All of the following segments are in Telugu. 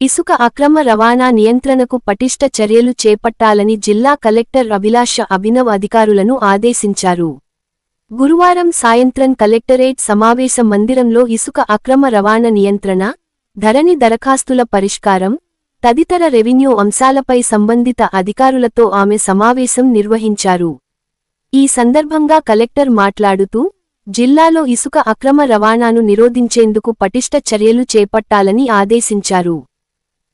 ఇసుక అక్రమ రవాణా నియంత్రణకు పటిష్ట చర్యలు చేపట్టాలని జిల్లా కలెక్టర్ అభిలాష అభినవ్ అధికారులను ఆదేశించారు. గురువారం సాయంత్రం కలెక్టరేట్ సమావేశ మందిరంలో ఇసుక అక్రమ రవాణా నియంత్రణ ధరణి దరఖాస్తుల పరిష్కారం తదితర రెవెన్యూ అంశాలపై సంబంధిత అధికారులతో ఆమె సమావేశం నిర్వహించారు. ఈ సందర్భంగా కలెక్టర్ మాట్లాడుతూ జిల్లాలో ఇసుక అక్రమ రవాణాను నిరోధించేందుకు పటిష్ట చర్యలు చేపట్టాలని ఆదేశించారు.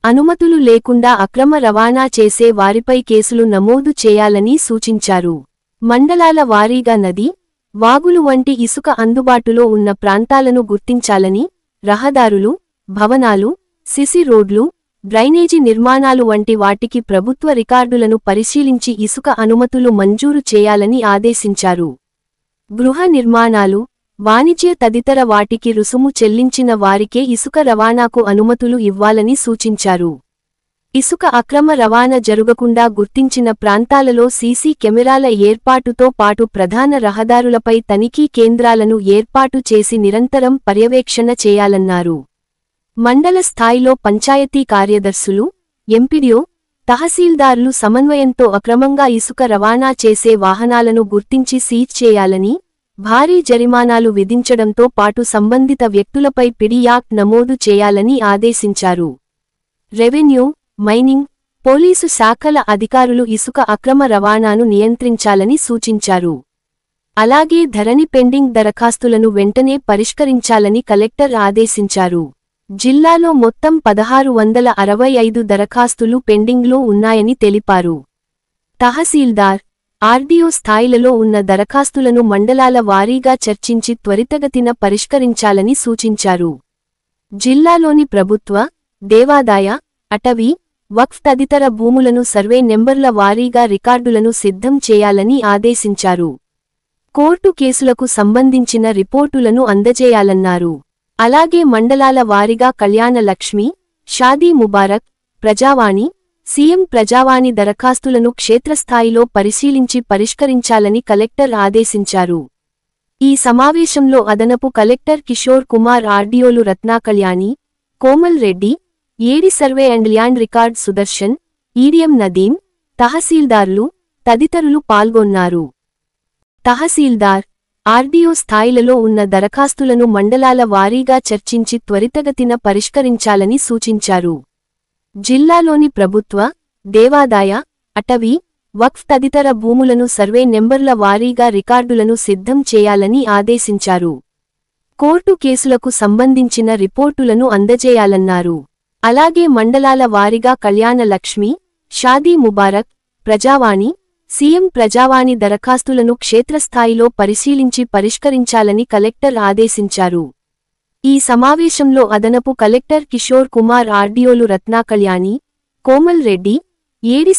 అనుమతులు లేకుండా అక్రమ రవాణా చేసే వారిపై కేసులు నమోదు చేయాలని సూచించారు. మండలాల వారీగా నది వాగులు వంటి ఇసుక అందుబాటులో ఉన్న ప్రాంతాలను గుర్తించాలని రహదారులు భవనాలు సిసి రోడ్లు డ్రైనేజీ నిర్మాణాలు వంటి వాటికి ప్రభుత్వ రికార్డులను పరిశీలించి ఇసుక అనుమతులు మంజూరు చేయాలని ఆదేశించారు. గృహ నిర్మాణాలు వాణిజ్య తదితర వాటికి రుసుము చెల్లించిన వారికే ఇసుక రవాణాకు అనుమతులు ఇవ్వాలని సూచించారు. ఇసుక అక్రమ రవాణా జరుగకుండా గుర్తించిన ప్రాంతాలలో సీసీ కెమెరాల ఏర్పాటుతో పాటు ప్రధాన రహదారులపై తనిఖీ కేంద్రాలను ఏర్పాటు చేసి నిరంతరం పర్యవేక్షణ చేయాలన్నారు. మండల స్థాయిలో పంచాయతీ కార్యదర్శులు ఎంపీడీఓ తహసీల్దార్లు సమన్వయంతో అక్రమంగా ఇసుక రవాణా చేసే వాహనాలను గుర్తించి సీజ్ చేయాలని భారీ జరిమానాలు విధించడంతో పాటు సంబంధిత వ్యక్తులపై పిడి యాక్ట్ నమోదు చేయాలని ఆదేశించారు. రెవెన్యూ మైనింగ్ పోలీసు శాఖల అధికారులు ఇసుక అక్రమ రవాణాను నియంత్రించాలని సూచించారు. అలాగే ధరణి పెండింగ్ దరఖాస్తులను వెంటనే పరిష్కరించాలని కలెక్టర్ ఆదేశించారు. జిల్లాలో మొత్తం పదహారు వందల అరవై ఐదు దరఖాస్తులు పెండింగ్లో ఉన్నాయని తెలిపారు. తహసీల్దార్ ఆర్డీఓ స్థాయిలలో ఉన్న దరఖాస్తులను మండలాల వారీగా చర్చించి త్వరితగతిన పరిష్కరించాలని సూచించారు. జిల్లాలోని ప్రభుత్వ దేవాదాయ అటవీ వక్ఫ్ తదితర భూములను సర్వే నెంబర్ల వారీగా రికార్డులను సిద్ధం చేయాలని ఆదేశించారు. కోర్టు కేసులకు సంబంధించిన రిపోర్టులను అందజేయాలన్నారు. అలాగే మండలాల వారీగా కళ్యాణ లక్ష్మి షాదీ ముబారక్ ప్రజావాణి సీఎం ప్రజావాణి దరఖాస్తులను క్షేత్రస్థాయిలో పరిశీలించి పరిష్కరించాలని కలెక్టర్ ఆదేశించారు. ఈ సమావేశంలో అదనపు collector Kishore Kumar ఆర్డీఓలు Ratnakalyani Komal Reddy AD survey and land record Sudarshan EDM Nadeem తహసీల్దార్లు తదితరులు పాల్గొన్నారు. తహసీల్దార్ ఆర్డీఓ స్థాయిలలో ఉన్న దరఖాస్తులను మండలాల వారీగా చర్చించి త్వరితగతిన పరిష్కరించాలని సూచించారు. జిల్లాలోని ప్రభుత్వ దేవాదాయ అటవీ వక్ఫ్ తదితర భూములను సర్వే నెంబర్ల వారీగా రికార్డులను సిద్ధం చేయాలని ఆదేశించారు. కోర్టు కేసులకు సంబంధించిన రిపోర్టులను అందజేయాలన్నారు. అలాగే మండలాల వారీగా కళ్యాణ లక్ష్మి షాదీ ముబారక్ ప్రజావాణి సీఎం ప్రజావాణి దరఖాస్తులను క్షేత్రస్థాయిలో పరిశీలించి పరిష్కరించాలని కలెక్టర్ ఆదేశించారు. ఈ సమావేశంలో అదనపు కలెక్టర్ కిషోర్ కుమార్ ఆర్డీఓలు రత్నాకళ్యాణి కోమల్ రెడ్డి ఏడి